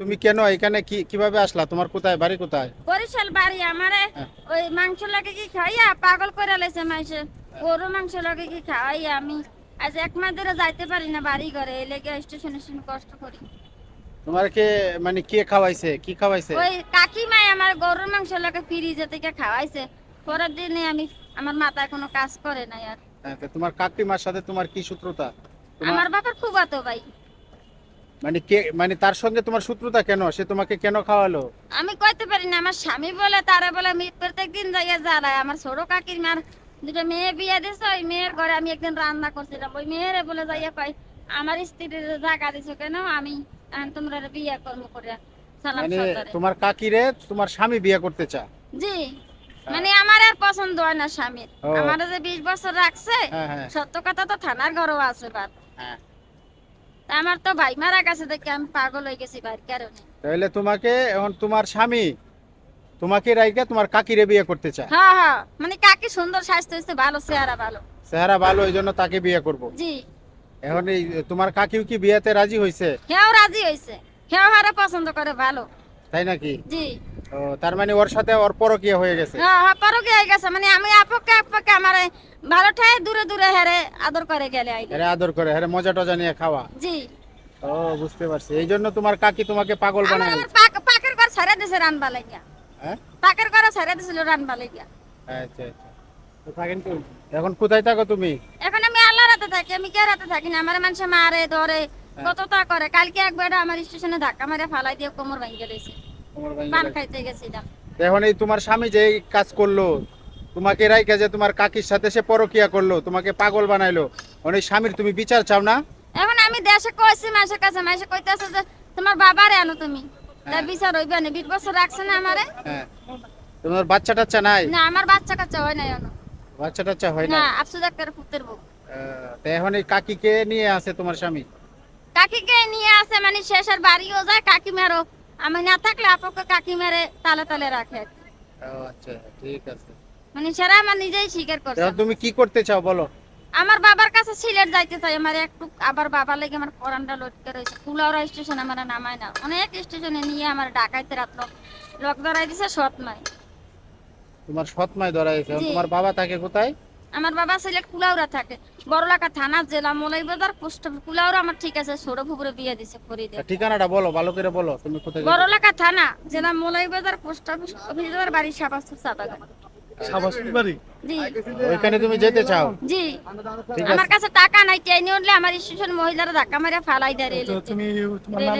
তুমি কেন এখানে কি কীভাবে আসলা? তোমার কোথায়? বাড়ি কোথায়? বরিশাল বাড়ি আমারে। হ্যাঁ। ওই মাংস লাগে কি খাইয়া পাগল করে লেছে মাইসে। গরু মাংস লাগে কি খাওয়াইয়া আমি। আজ এক মাস ধরে যাইতে পারি না বাড়ি ঘরে এই লেগে স্টেশনে শুনে কষ্ট করি। তোমার কে মানে কে খাওয়াইছে? কি খাওয়াইছে? ওই কাকিমাই আমার গরুর মাংস লাগে ফ্রিজে থেকে খাওয়াইছে। পরের দিনে আমি আমার মাথায় কোনো কাজ করে নাই আর। হ্যাঁ, তোমার কাকিমার সাথে তোমার কি সূত্রতা আমার বাবার খুব আতো ভাই। মানে কে মানে তার সঙ্গে তোমার সূত্রতা কেন? সে তোমাকে কেন খাওয়ালো? আমি কইতে পারি না আমার স্বামী বলে তারা বলে আমি প্রত্যেক দিন যাইয়া যারাই আমার ছোট কাকির মার দুটো মেয়ে বিয়ে দিছে ওই মেয়ের ঘরে আমি একদিন রান্না করছিলাম। ওই মেয়েরে বলে যাইয়া কয় আমার স্ত্রীর জায়গা দিছো কেন? আমি তোমরা বিয়ে কর্ম করে মানে তোমার কাকিরে তোমার স্বামী বিয়ে করতে চা জি। মানে আমার আর পছন্দ হয় না স্বামীর। আমার যে বিশ বছর রাখছে হ্যাঁ হ্যাঁ। সত্য কথা তো থানার ঘরও আছে বাদ। হ্যাঁ। আমার তো ভাই মারা গেছে দেখে আমি পাগল হয়ে গেছি বাড়ির কারণে। তাহলে তোমাকে এখন তোমার স্বামী তোমাকে রাইকে তোমার কাকিরে বিয়ে করতে চায়। হ্যাঁ হ্যাঁ মানে কাকি সুন্দর স্বাস্থ্য হয়েছে ভালো চেহারা ভালো। চেহারা ভালো এই জন্য তাকে বিয়ে করব। জি। এখন এই তোমার কাকিও কি বিয়েতে রাজি হয়েছে হেও রাজি হয়েছে হেও হারে পছন্দ করে ভালো। তাই নাকি? জি। ও তার মানে ওর সাথে ওর পরকীয়া হয়ে গেছে? হ্যাঁ হ্যাঁ পরকে হয়ে গেছে। মানে আমি আপকে আপকে আমার ভালো ঠাই দূরে দূরে হেরে আদর করে গেলে আইলে। আরে আদর করে আরে মজা টজা নিয়ে খাওয়া? জি। ও বুঝতে পারছি। এই জন্য তোমার কাকি তোমাকে পাগল আমার বানায় আবার পাক- পাকের ঘর ছেড়ে দিছে রানবা লাগিয়া হ্যাঁ? পাকের ঘর ছেড়ে দিছিল রানবা লাগিয়া আচ্ছা আচ্ছা। তো থাকেন কি? এখন কোথায় থাকো তুমি? এখন আমি আল্লাহ রাতে থাকি আমি কে রাতে থাকি না? আমার মানুষ মারে ধরে কতটা করে। কালকে একবার আমার স্টেশনে ধাক্কা মারে ফালাই দিয়ে কোমর ভেঙে ভাই পান খাইতে গেছিলাম। এখন এই তোমার স্বামী যে কাজ করল তোমাকে রাইখে যে তোমার কাকির সাথে সে পরকিয়া করল তোমাকে পাগল বানাইলো এই স্বামীর তুমি বিচার চাও না? এখন আমি দেশে কইছি মাসের কাছে মাসে কইতেছে যে তোমার বাবারে আনো তুমি। তা হ্যাঁ। বিচার হইবে না বছর রাখছে না আমারে। হ্যাঁ। তোমার বাচ্চা টাচ্চা নাই? না আমার বাচ্চা কাচ্চা হয় না এখনও। বাচ্চা টাচ্চা হয় না না আফসোস পুত্রের বউ। তো এখন এই কাকিকে নিয়ে আছে তোমার স্বামী? কাকিকে নিয়ে আসে মানে শেষের বাড়িও যায় কাকিমারও আমি না থাকলে আপকে কাকিমারে তালে তালে রাখে। আচ্ছা ঠিক আছে। মানে সেরা আমার নিজেই স্বীকার করছে। তুমি কি করতে চাও বলো? আমার বাবার কাছে সিলেট যাইতে চাই। আমার একটু আবার বাবার লেগে আমার পরানটা লটকে রয়েছে। কুলাউড়া স্টেশন আমার নামায় না। অনেক স্টেশনে নিয়ে আমার ডাকাইতে রাত লোক ধরাই দিছে সৎ নয় তোমার সৎ মায় ধরাইছে তোমার বাবা থাকে কোথায়? আমার বাবা সিলেট কুলাউরা থাকে। বড়লাকা থানা জেলা মোলাই বাজার পোস্ট অফিস কুলাউড়া আমার ঠিক আছে ছোট ফুপুরে বিয়ে দিছে ফরিদে ঠিকানাটা বলো ভালো করে বলো তুমি কোথায় বড়লাকা থানা জেলা মোলাই বাজার পোস্ট অফিস অফিস বাড়ি সাবাস্তুর চাবাগান সাবাসুর বাড়ি? জি। ওইখানে তুমি যেতে চাও? জি। আমার কাছে টাকা নাই ট্রেনে উঠলে আমার স্টেশন মহিলারা ধাক্কা মারে ফালাই দেয় তুমি তোমার নাম